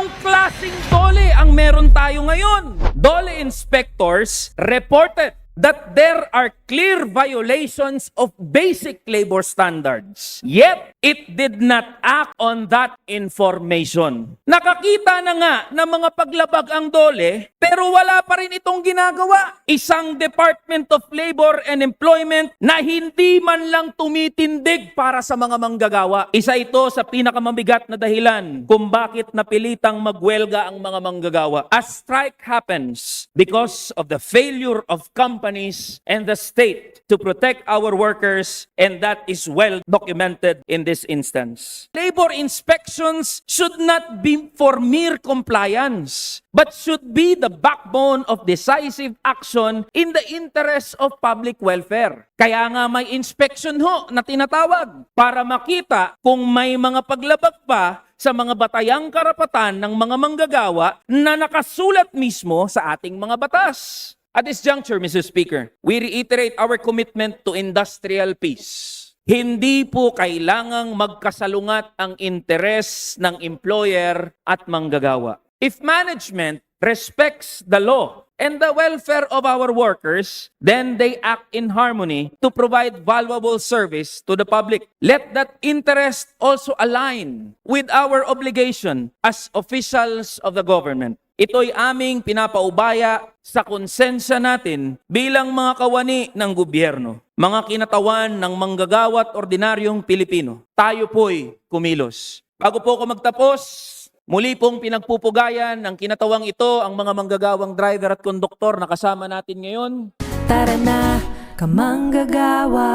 Anong klasing dole ang meron tayo ngayon? Dole inspectors reported that there are clear violations of basic labor standards. Yet, it did not act on that information. Nakakita na nga ng mga paglabag ang dole, pero wala pa rin itong ginagawa. Isang Department of Labor and Employment na hindi man lang tumitindig para sa mga manggagawa. Isa ito sa pinakamamigat na dahilan kung bakit napilitang magwelga ang mga manggagawa. A strike happens because of the failure of companies and the state to protect our workers and that is well documented in this instance. Labor inspections should not be for mere compliance but should be the backbone of decisive action in the interest of public welfare. Kaya nga may inspection ho na tinatawag para makita kung may mga paglabag pa sa mga batayang karapatan ng mga manggagawa na nakasulat mismo sa ating mga batas. At this juncture, Mr. Speaker, we reiterate our commitment to industrial peace. Hindi po kailangang magkasalungat ang interes ng employer at manggagawa. If management respects the law and the welfare of our workers, then they act in harmony to provide valuable service to the public. Let that interest also align with our obligation as officials of the government. Ito'y aming pinapaubaya sa konsensya natin bilang mga kawani ng gobyerno, mga kinatawan ng manggagawat ordinaryong Pilipino. Tayo po'y kumilos. Bago po ako magtapos, muli pong pinagpupugayan ng kinatawang ito ang mga manggagawang driver at konduktor na kasama natin ngayon. Tara na, kamanggagawa